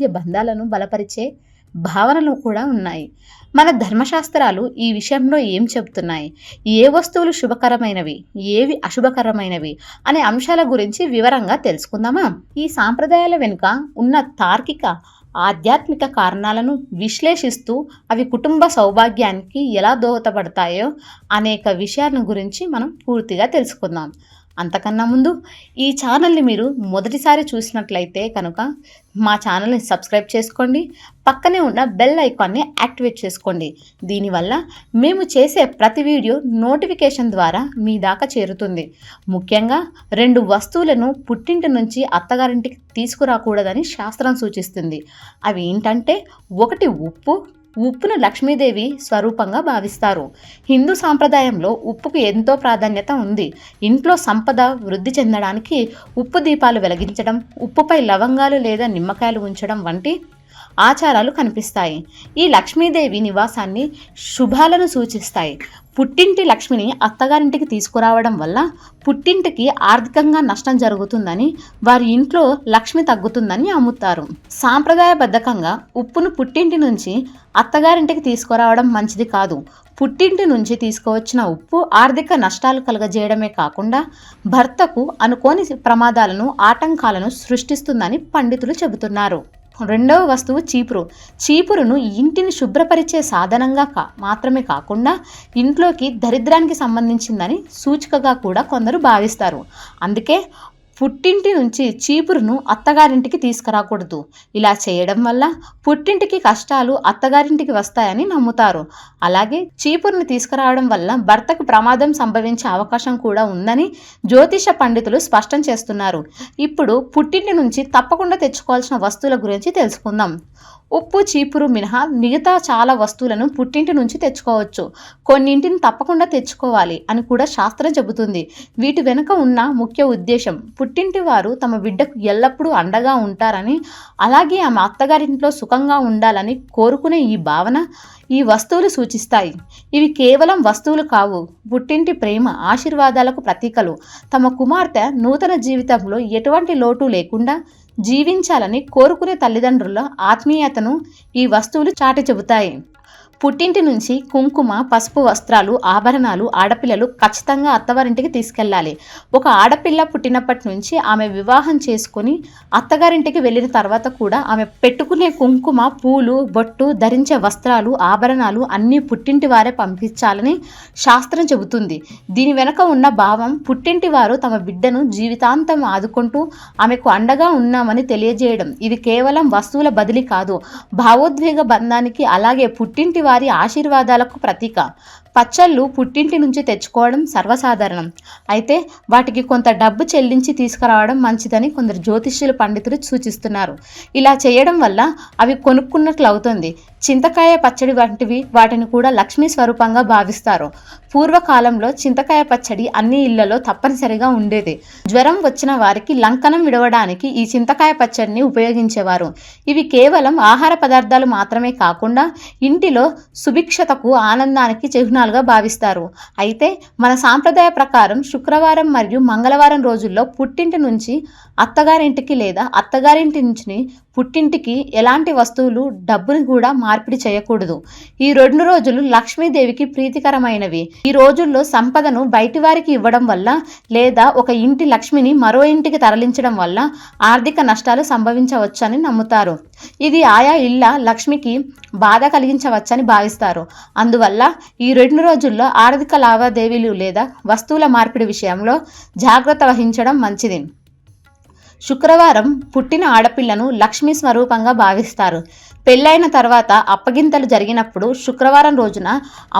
దాంపత్య బంధాలను బలపరిచే భావనలు కూడా ఉన్నాయి. మన ధర్మశాస్త్రాలు ఈ విషయంలో ఏం చెబుతున్నాయి? ఏ వస్తువులు శుభకరమైనవి? ఏవి అశుభకరమైనవి? అనే అంశాల గురించి వివరంగా తెలుసుకుందామా? ఈ సాంప్రదాయాల వెనుక ఉన్న తార్కిక ఆధ్యాత్మిక కారణాలను విశ్లేషిస్తూ అవి కుటుంబ సౌభాగ్యానికి ఎలా దోహదపడతాయో అనేక విషయాల గురించి మనం పూర్తిగా తెలుసుకుందాం. అంతకన్నా ముందు ఈ ఛానల్ని మీరు మొదటిసారి చూసినట్లయితే కనుక మా ఛానల్ని సబ్స్క్రైబ్ చేసుకోండి పక్కనే ఉన్న బెల్ ఐకాన్ని యాక్టివేట్ చేసుకోండి. దీనివల్ల మేము చేసే ప్రతి వీడియో నోటిఫికేషన్ ద్వారా మీ దాకా చేరుతుంది. ముఖ్యంగా రెండు వస్తువులను పుట్టింటి నుంచి అత్తగారింటికి తీసుకురాకూడదని శాస్త్రం సూచిస్తుంది. అవి ఏంటంటే ఒకటి ఉప్పు ఉప్పును లక్ష్మీదేవి స్వరూపంగా భావిస్తారు. హిందూ సాంప్రదాయంలో ఉప్పుకు ఎంతో ప్రాధాన్యత ఉంది. ఇంట్లో సంపద వృద్ధి చెందడానికి ఉప్పు దీపాలు వెలిగించడం ఉప్పుపై లవంగాలు లేదా నిమ్మకాయలు ఉంచడం వంటి ఆచారాలు కనిపిస్తాయి. ఈ లక్ష్మీదేవి నివాసాన్ని శుభాలను సూచిస్తాయి. పుట్టింటి లక్ష్మిని అత్తగారింటికి తీసుకురావడం వల్ల పుట్టింటికి ఆర్థికంగా నష్టం జరుగుతుందని వారి ఇంట్లో లక్ష్మి తగ్గుతుందని అమ్ముతారు సాంప్రదాయబద్ధకంగా ఉప్పును పుట్టింటి నుంచి అత్తగారింటికి తీసుకురావడం మంచిది కాదు. పుట్టింటి నుంచి తీసుకువచ్చిన ఉప్పు ఆర్థిక నష్టాలు కలుగజేయడమే కాకుండా భర్తకు అనుకోని ప్రమాదాలను ఆటంకాలను సృష్టిస్తుందని పండితులు చెబుతున్నారు. రెండవ వస్తువు చీపురు. చీపురును ఇంటిని శుభ్రపరిచే సాధనంగా కా మాత్రమే కాకుండా ఇంట్లోకి దరిద్రానికి సంబంధించిందని సూచికగా కూడా కొందరు భావిస్తారు. అందుకే పుట్టింటి నుంచి చీపురును అత్తగారింటికి తీసుకురాకూడదు. ఇలా చేయడం వల్ల పుట్టింటికి కష్టాలు అత్తగారింటికి వస్తాయని నమ్ముతారు. అలాగే చీపురుని తీసుకురావడం వల్ల భర్తకు ప్రమాదం సంభవించే అవకాశం కూడా ఉందని జ్యోతిష పండితులు స్పష్టం చేస్తున్నారు. ఇప్పుడు పుట్టింటి నుంచి తప్పకుండా తెచ్చుకోవాల్సిన వస్తువుల గురించి తెలుసుకుందాం. ఉప్పు చీపురు మినహా మిగతా చాలా వస్తువులను పుట్టింటి నుంచి తెచ్చుకోవచ్చు. కొన్నింటిని తప్పకుండా తెచ్చుకోవాలి అని కూడా శాస్త్రం చెబుతుంది. వీటి వెనుక ఉన్న ముఖ్య ఉద్దేశం పుట్టింటి వారు తమ బిడ్డకు ఎల్లప్పుడూ అండగా ఉంటారని అలాగే ఆమె అత్తగారింట్లో సుఖంగా ఉండాలని కోరుకునే ఈ భావన ఈ వస్తువులు సూచి సూచిస్తాయి. ఇవి కేవలం వస్తువులు కావు. పుట్టింటి ప్రేమ ఆశీర్వాదాలకు ప్రతీకలు. తమ కుమార్తె నూతన జీవితంలో ఎటువంటి లోటు లేకుండా జీవించాలని కోరుకునే తల్లిదండ్రుల ఆత్మీయతను ఈ వస్తువులు చాటి చెబుతాయి. పుట్టింటి నుంచి కుంకుమ పసుపు వస్త్రాలు ఆభరణాలు ఆడపిల్లలు ఖచ్చితంగా అత్తవారింటికి తీసుకెళ్ళాలి. ఒక ఆడపిల్ల పుట్టినప్పటి నుంచి ఆమె వివాహం చేసుకొని అత్తగారింటికి వెళ్ళిన తర్వాత కూడా ఆమె పెట్టుకునే కుంకుమ పూలు బొట్టు ధరించే వస్త్రాలు ఆభరణాలు అన్నీ పుట్టింటి వారే పంపించాలని శాస్త్రం చెబుతుంది. దీని వెనుక ఉన్న భావం పుట్టింటి వారు తమ బిడ్డను జీవితాంతం ఆదుకుంటూ ఆమెకు అండగా ఉన్నామని తెలియజేయడం. ఇది కేవలం వస్తువుల బదిలీ కాదు. భావోద్వేగ బంధానికి అలాగే పుట్టింటి వారి ఆశీర్వాదాలకు ప్రతీక. పచ్చళ్ళు పుట్టింటి నుంచి తెచ్చుకోవడం సర్వసాధారణం. అయితే వాటికి కొంత డబ్బు చెల్లించి తీసుకురావడం మంచిదని కొందరు జ్యోతిష్యులు పండితులు సూచిస్తున్నారు. ఇలా చేయడం వల్ల అవి కొనుక్కున్నట్లు అవుతుంది చింతకాయ పచ్చడి వంటివి వాటిని కూడా లక్ష్మీ స్వరూపంగా భావిస్తారు. పూర్వకాలంలో చింతకాయ పచ్చడి అన్ని ఇళ్ళలో తప్పనిసరిగా ఉండేది. జ్వరం వచ్చిన వారికి లంకనం విడవడానికి ఈ చింతకాయ పచ్చడిని ఉపయోగించేవారు. ఇవి కేవలం ఆహార పదార్థాలు మాత్రమే కాకుండా ఇంటిలో సుభిక్షతకు ఆనందానికి చిహ్నాలుగా భావిస్తారు. అయితే మన సాంప్రదాయ ప్రకారం శుక్రవారం మరియు మంగళవారం రోజుల్లో పుట్టింటి నుంచి అత్తగారింటికి లేదా అత్తగారింటి నుంచి పుట్టింటికి ఎలాంటి వస్తువులు డబ్బుని కూడా మార్పిడి చేయకూడదు. ఈ రెండు రోజులు లక్ష్మీదేవికి ప్రీతికరమైనవి. ఈ రోజుల్లో సంపదను బయటి వారికి ఇవ్వడం వల్ల లేదా ఒక ఇంటి లక్ష్మిని మరో ఇంటికి తరలించడం వల్ల ఆర్థిక నష్టాలు సంభవించవచ్చని నమ్ముతారు. ఇది ఆయా ఇళ్ళ లక్ష్మికి బాధ కలిగించవచ్చని భావిస్తారు. అందువల్ల ఈ రెండు రోజుల్లో ఆర్థిక లావాదేవీలు లేదా వస్తువుల మార్పిడి విషయంలో జాగ్రత్త వహించడం మంచిది. శుక్రవారం పుట్టిన ఆడపిల్లను లక్ష్మీ స్వరూపంగా భావిస్తారు. పెళ్ళైన తర్వాత అప్పగింతలు జరిగినప్పుడు శుక్రవారం రోజున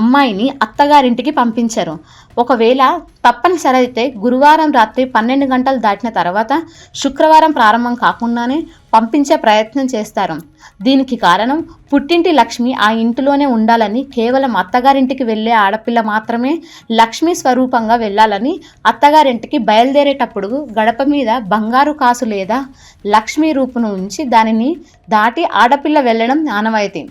అమ్మాయిని అత్తగారింటికి పంపించరు. ఒకవేళ తప్పనిసరి అయితే గురువారం రాత్రి పన్నెండు గంటలు దాటిన తర్వాత శుక్రవారం ప్రారంభం కాకుండానే పంపించే ప్రయత్నం చేస్తారు. దీనికి కారణం పుట్టింటి లక్ష్మి ఆ ఇంటిలోనే ఉండాలని కేవలం అత్తగారింటికి వెళ్ళే ఆడపిల్ల మాత్రమే లక్ష్మీ స్వరూపంగా వెళ్ళాలని అత్తగారింటికి బయలుదేరేటప్పుడు గడప మీద బంగారు కాసు లేదా లక్ష్మీ రూపును ఉంచి దానిని దాటి ఆడపిల్ల వెళ్ళడం ఆనవాయితీ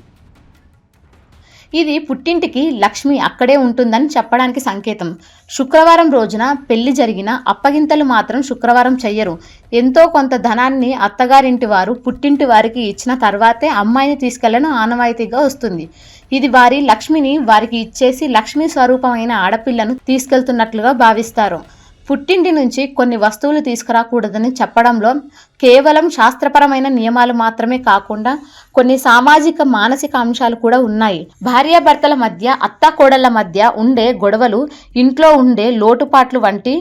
ఇది పుట్టింటికి లక్ష్మి అక్కడే ఉంటుందని చెప్పడానికి సంకేతం. శుక్రవారం రోజున పెళ్ళి జరిగిన అప్పగింతలు మాత్రం శుక్రవారం చెయ్యరు. ఎంతో కొంత ధనాన్ని అత్తగారింటి వారు పుట్టింటి వారికి ఇచ్చిన తర్వాతే అమ్మాయిని తీసుకెళ్ళడం ఆనవాయితీగా వస్తుంది. ఇది వారి లక్ష్మిని వారికి ఇచ్చేసి లక్ష్మీ స్వరూపమైన ఆడపిల్లను తీసుకెళ్తున్నట్లుగా భావిస్తారు. పుట్టింటి నుంచి కొన్ని వస్తువులు తీసుకురాకూడదని చెప్పడంలో కేవలం శాస్త్రపరమైన నియమాలు మాత్రమే కాకుండా కొన్ని సామాజిక మానసిక అంశాలు కూడా ఉన్నాయి. భార్యాభర్తల మధ్య అత్త కోడళ్ళ మధ్య ఉండే గొడవలు ఇంట్లో ఉండే లోటుపాట్లు వంటి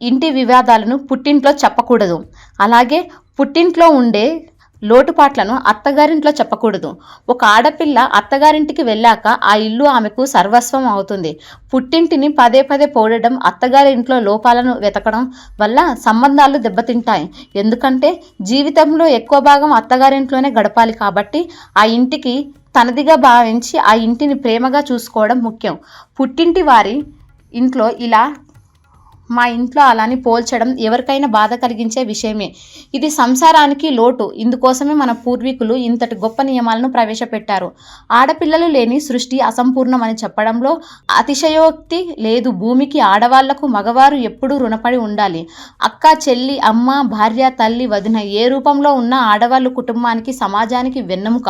ఇంటి వివాదాలను పుట్టింట్లో చెప్పకూడదు. అలాగే పుట్టింట్లో ఉండే లోటుపాట్లను అత్తగారింట్లో చెప్పకూడదు. ఒక ఆడపిల్ల అత్తగారింటికి వెళ్ళాక ఆ ఇల్లు ఆమెకు సర్వస్వం అవుతుంది. పుట్టింటిని పదే పదే పోడడం అత్తగారింట్లో లోపాలను వెతకడం వల్ల సంబంధాలు దెబ్బతింటాయి. ఎందుకంటే జీవితంలో ఎక్కువ భాగం అత్తగారింట్లోనే గడపాలి కాబట్టి ఆ ఇంటికి తనదిగా భావించి ఆ ఇంటిని ప్రేమగా చూసుకోవడం ముఖ్యం. పుట్టింటి వారి ఇంట్లో ఇలా మా ఇంట్లో అలాని పోల్చడం ఎవరికైనా బాధ కలిగించే విషయమే. ఇది సంసారానికి లోటు. ఇందుకోసమే మన పూర్వీకులు ఇంతటి గొప్ప నియమాలను ప్రవేశపెట్టారు. ఆడపిల్లలు లేని సృష్టి అసంపూర్ణమని చెప్పడంలో అతిశయోక్తి లేదు. భూమికి ఆడవాళ్ళకు మగవారు ఎప్పుడూ రుణపడి ఉండాలి. అక్క చెల్లి అమ్మ భార్య తల్లి వదిన ఏ రూపంలో ఉన్న ఆడవాళ్ళు కుటుంబానికి సమాజానికి వెన్నెముక.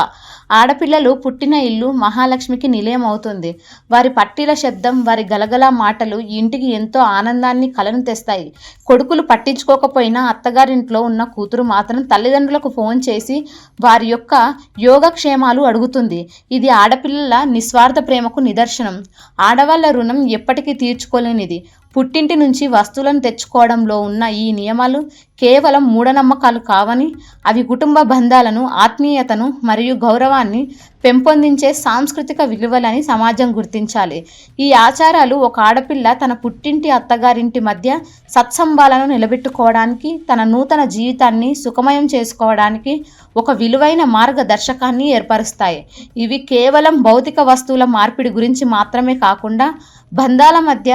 ఆడపిల్లలు పుట్టిన ఇల్లు మహాలక్ష్మికి నిలయం అవుతుంది. వారి పట్టీల శబ్దం వారి గలగల మాటలు ఇంటికి ఎంతో ఆనందాన్ని కలను తెస్తాయి. కొడుకులు పట్టించుకోకపోయినా అత్తగారింట్లో ఉన్న కూతురు మాత్రం తల్లిదండ్రులకు ఫోన్ చేసి వారి యొక్క యోగక్షేమాలు అడుగుతుంది. ఇది ఆడపిల్లల నిస్వార్థ ప్రేమకు నిదర్శనం. ఆడవాళ్ళ రుణం ఎప్పటికీ తీర్చుకోలేనిది. పుట్టింటి నుంచి వస్తువులను తెచ్చుకోవడంలో ఉన్న ఈ నియమాలు కేవలం మూఢనమ్మకాలు కావని అవి కుటుంబ బంధాలను ఆత్మీయతను మరియు గౌరవాన్ని పెంపొందించే సాంస్కృతిక విలువలని సమాజం గుర్తించాలి. ఈ ఆచారాలు ఒక ఆడపిల్ల తన పుట్టింటి అత్తగారింటి మధ్య సత్సంబాలను నిలబెట్టుకోవడానికి తన నూతన జీవితాన్ని సుఖమయం చేసుకోవడానికి ఒక విలువైన మార్గదర్శకాన్ని ఏర్పరుస్తాయి. ఇవి కేవలం భౌతిక వస్తువుల మార్పిడి గురించి మాత్రమే కాకుండా బంధాల మధ్య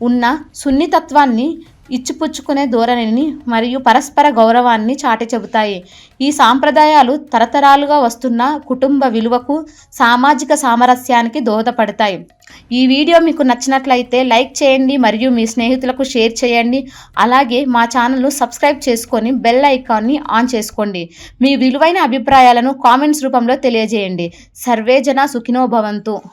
ఉన్న సున్నితత్వాన్ని ఇచ్చిపుచ్చుకునే ధోరణిని మరియు పరస్పర గౌరవాన్ని చాటి చెబుతాయి. ఈ సాంప్రదాయాలు తరతరాలుగా వస్తున్న కుటుంబ విలువకు సామాజిక సామరస్యానికి దోహదపడతాయి. ఈ వీడియో మీకు నచ్చినట్లయితే లైక్ చేయండి మరియు మీ స్నేహితులకు షేర్ చేయండి. అలాగే మా ఛానల్ను సబ్స్క్రైబ్ చేసుకొని బెల్ ఐకాన్ని ఆన్ చేసుకోండి. మీ విలువైన అభిప్రాయాలను కామెంట్స్ రూపంలో తెలియజేయండి. సర్వేజన సుఖినోభవంతు